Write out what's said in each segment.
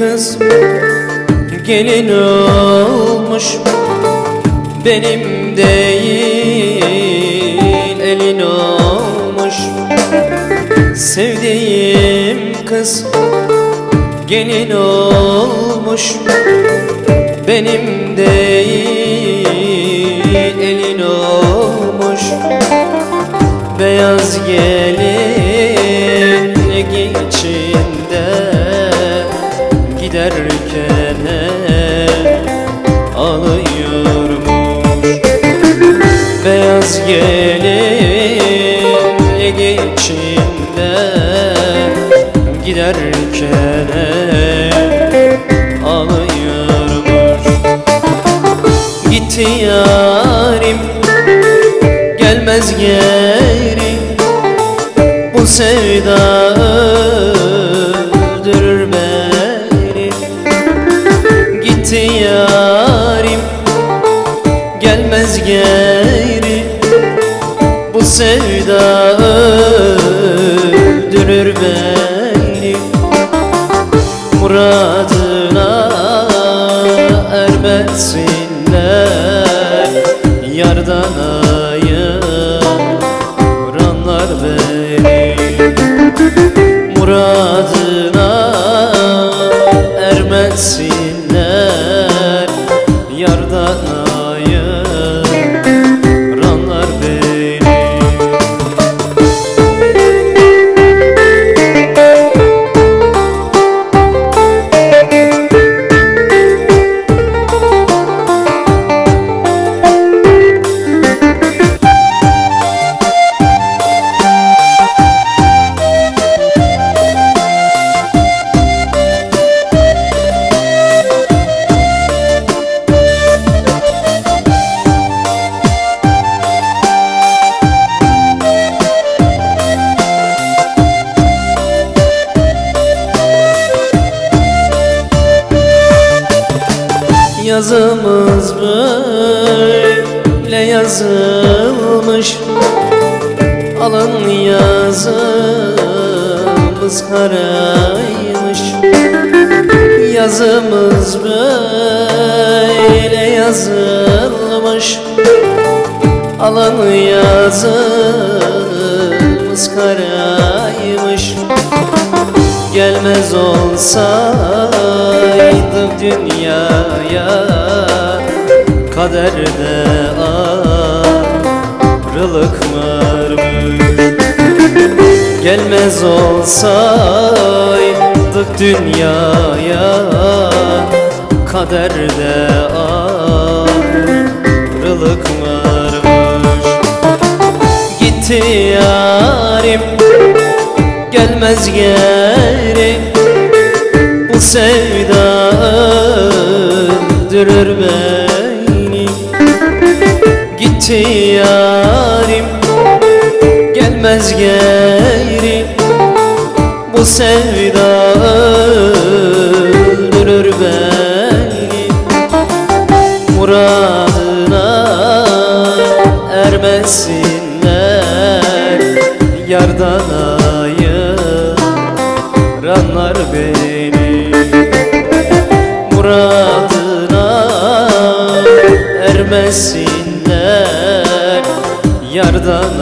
kız gelin olmuş Benim değil elin olmuş. Sevdiğim kız gelin olmuş Benim değil Giderken ağlıyormuş Beyaz gelinlik içinde. Giderken ağlıyormuş Gitti yarim gelmez geri Bu sevda gelmez geri. Bu sevda öldürür beni. Muradına Yazımız böyle yazılmış. Alın yazımız karaymış. Yazımız böyle yazılmış. Alın yazımız karaymış. Gelmez olsaydım dünyaya Kaderde ayrılık varmış. Gelmez olsaydık dünyaya Kaderde ayrılık varmış. Gitti yarim gelmez Bu sevda öldürür beni Gitti yarim gelmez geri. Bu sevda öldürür beni Muradına ermesinler Yardan beni Muradına ermesinler Yardan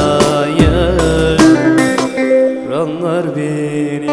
ayıranlar beni